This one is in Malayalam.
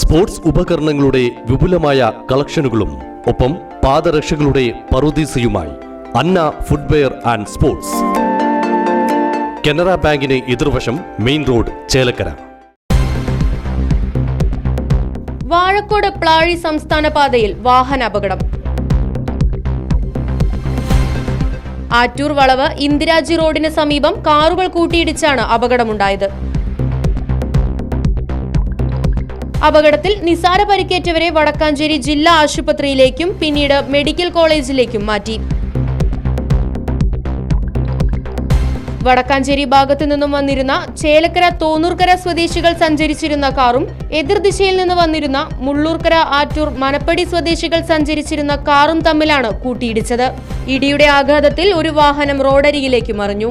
സ്പോർട്സ് ഉപകരണങ്ങളുടെ വിപുലമായ കളക്ഷനുകളും ഒപ്പം പാദരക്ഷകളുടെ പറുദീസയുമായി Anna footwear and sports. Canara ബാങ്കിന് എതിർവശം മെയിൻ റോഡ് ചേലക്കര. വാഴക്കോട് പ്ലാഴി സംസ്ഥാന പാതയിൽ വാഹന അപകടം. ആറ്റൂർ വളവ് ഇന്ദിരാജി റോഡിന് സമീപം കാറുകൾ കൂട്ടിയിടിച്ചാണ് അപകടമുണ്ടായത്. അപകടത്തിൽ നിസാര പരിക്കേറ്റവരെ വടക്കാഞ്ചേരി ജില്ലാ ആശുപത്രിയിലേക്കും പിന്നീട് മെഡിക്കൽ കോളേജിലേക്കും മാറ്റി. വടക്കാഞ്ചേരി ഭാഗത്തു നിന്നും വന്നിരുന്ന ചേലക്കര തോന്നൂർക്കര സ്വദേശികൾ സഞ്ചരിച്ചിരുന്ന കാറും എതിർദിശയിൽ നിന്ന് വന്നിരുന്ന മുള്ളൂർക്കര ആറ്റൂർ മനപ്പടി സ്വദേശികൾ സഞ്ചരിച്ചിരുന്ന കാറും തമ്മിലാണ് കൂട്ടിയിടിച്ചത്. ഇടിയുടെ ആഘാതത്തിൽ ഒരു വാഹനം റോഡരികിലേക്ക് മറിഞ്ഞു.